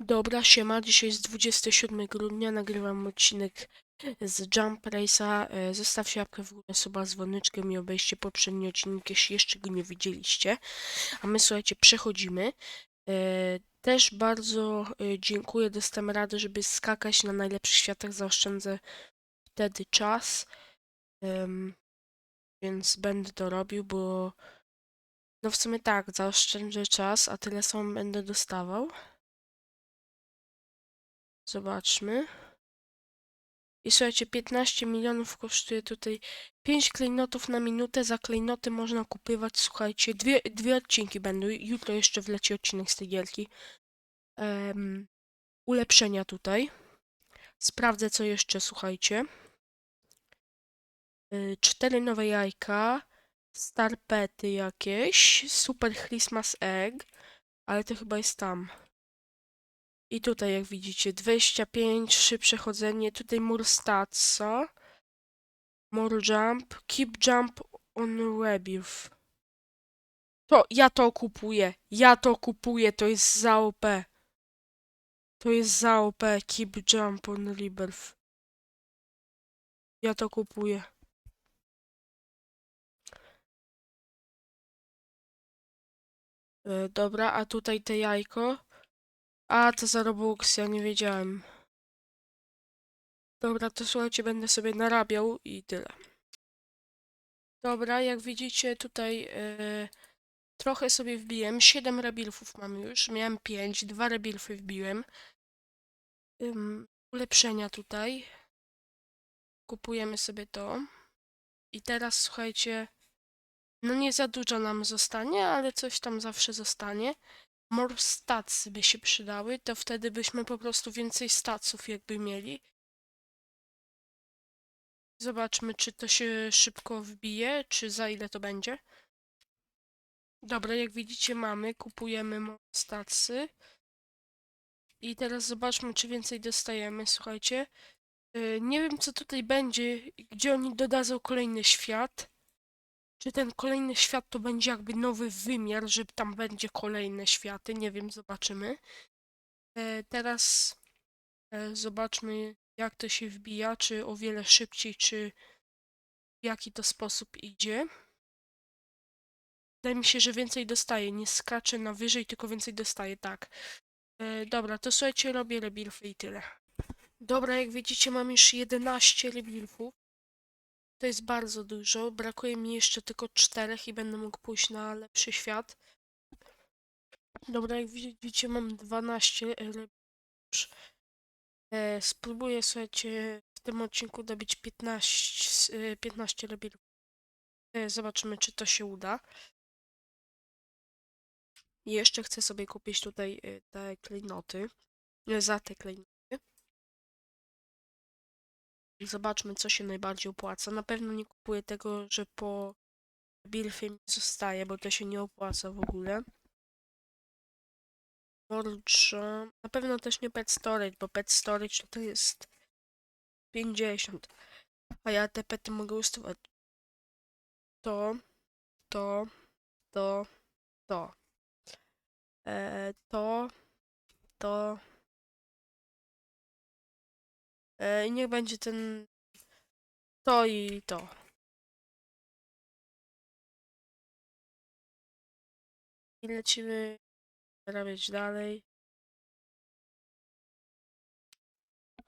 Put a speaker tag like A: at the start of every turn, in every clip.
A: Dobra, siema, dzisiaj jest 27 grudnia, nagrywam odcinek z Jump Race'a. E, Zostawcie łapkę w górę, suba z dzwoneczkiem i obejście poprzedni odcinek, jeśli jeszcze go nie widzieliście. A my, słuchajcie, przechodzimy. E, Też bardzo e, dziękuję, dostałem radę, żeby skakać na najlepszych światach, zaoszczędzę wtedy czas. Więc będę to robił, bo no w sumie tak, zaoszczędzę czas, a tyle samo będę dostawał. Zobaczmy. I słuchajcie, 15 milionów kosztuje tutaj 5 klejnotów na minutę. Za klejnoty można kupywać, słuchajcie, dwie, dwie odcinki będą. Jutro jeszcze wleci odcinek z tej gierki. Em, ulepszenia tutaj. Sprawdzę, co jeszcze, słuchajcie. Y, Cztery nowe jajka. Starpety jakieś. Super Christmas Egg. Ale to chyba jest tam. I tutaj, jak widzicie, 25, szybsze chodzenie. Tutaj more statsa. More jump. Keep jump on rebirth. To, ja to kupuję. Ja to kupuję. To jest za OP. To jest za OP. Keep jump on rebirth. Ja to kupuję. E, dobra, a tutaj te jajko. A, to za Robux, ja nie wiedziałem. Dobra, to słuchajcie, będę sobie narabiał i tyle. Dobra, jak widzicie tutaj e, trochę sobie wbiłem. 7 rebilfów mam już. Miałem 5, dwa rebilfy wbiłem. Ym, ulepszenia tutaj. Kupujemy sobie to. I teraz słuchajcie, no nie za dużo nam zostanie, ale coś tam zawsze zostanie. More statsy by się przydały, to wtedy byśmy po prostu więcej staców jakby mieli. Zobaczmy, czy to się szybko wbije, czy za ile to będzie. Dobra, jak widzicie mamy, kupujemy statsy. I teraz zobaczmy, czy więcej dostajemy, słuchajcie. Yy, nie wiem, co tutaj będzie, gdzie oni dodadzą kolejny świat. Czy ten kolejny świat to będzie jakby nowy wymiar, że tam będzie kolejne światy, nie wiem, zobaczymy. E, teraz e, zobaczmy, jak to się wbija, czy o wiele szybciej, czy w jaki to sposób idzie. Wydaje mi się, że więcej dostaje, nie skacze na wyżej, tylko więcej dostaje, tak. E, dobra, to słuchajcie, robię rebirfy i tyle. Dobra, jak widzicie, mam już 11 rebirfów. To jest bardzo dużo. Brakuje mi jeszcze tylko czterech i będę mógł pójść na lepszy świat. Dobra, jak widzicie, mam 12 lepsz. E, spróbuję, słuchajcie, w tym odcinku dobić 15, e, 15 rebirów. E, zobaczymy, czy to się uda. I jeszcze chcę sobie kupić tutaj e, te klejnoty. e, Za te klejnoty. Zobaczmy, co się najbardziej opłaca. Na pewno nie kupuję tego, że po Bilfie mi zostaje, bo to się nie opłaca w ogóle. Forge. Na pewno też nie Pet Storage, bo Pet Storage to jest 50. A ja te pety mogę ustawiać. To, to, to, to. E, to, to. E, I niech będzie ten. To i to. I lecimy zarabiać dalej.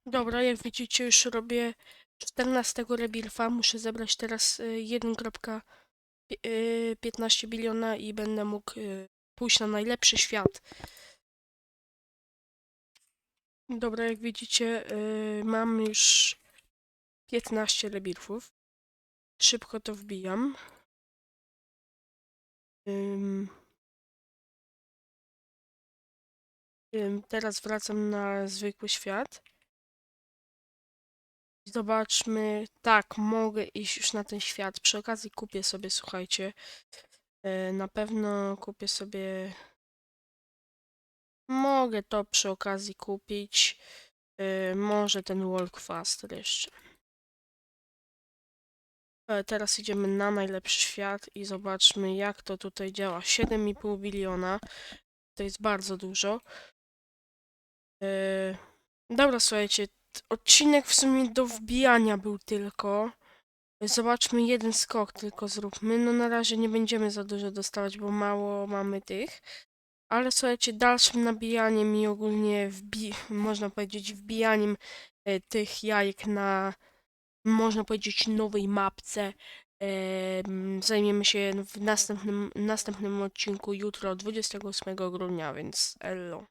A: Dobra, jak widzicie, już robię 14 rebirfa. Muszę zebrać teraz y, 1,15 biliona i będę mógł pójść na najlepszy świat. Dobra, jak widzicie, y, mam już 15 rebirfów. Szybko to wbijam. Teraz wracam na zwykły świat. Zobaczmy. Tak, mogę iść już na ten świat. Przy okazji kupię sobie, słuchajcie. e, Na pewno kupię sobie. Mogę to przy okazji kupić. e, Może ten Walkfaster jeszcze. E, Teraz idziemy na najlepszy świat i zobaczmy jak to tutaj działa. 7,5 biliona. To jest bardzo dużo. Yy, dobra, słuchajcie, odcinek w sumie do wbijania był tylko. Zobaczmy jeden skok tylko zróbmy. No na razie nie będziemy za dużo dostawać, bo mało mamy tych. Ale słuchajcie, dalszym nabijaniem i ogólnie wbi można powiedzieć wbijaniem e, tych jajek na można powiedzieć nowej mapce em, zajmiemy się w następnym, następnym odcinku jutro 28 grudnia, więc ello.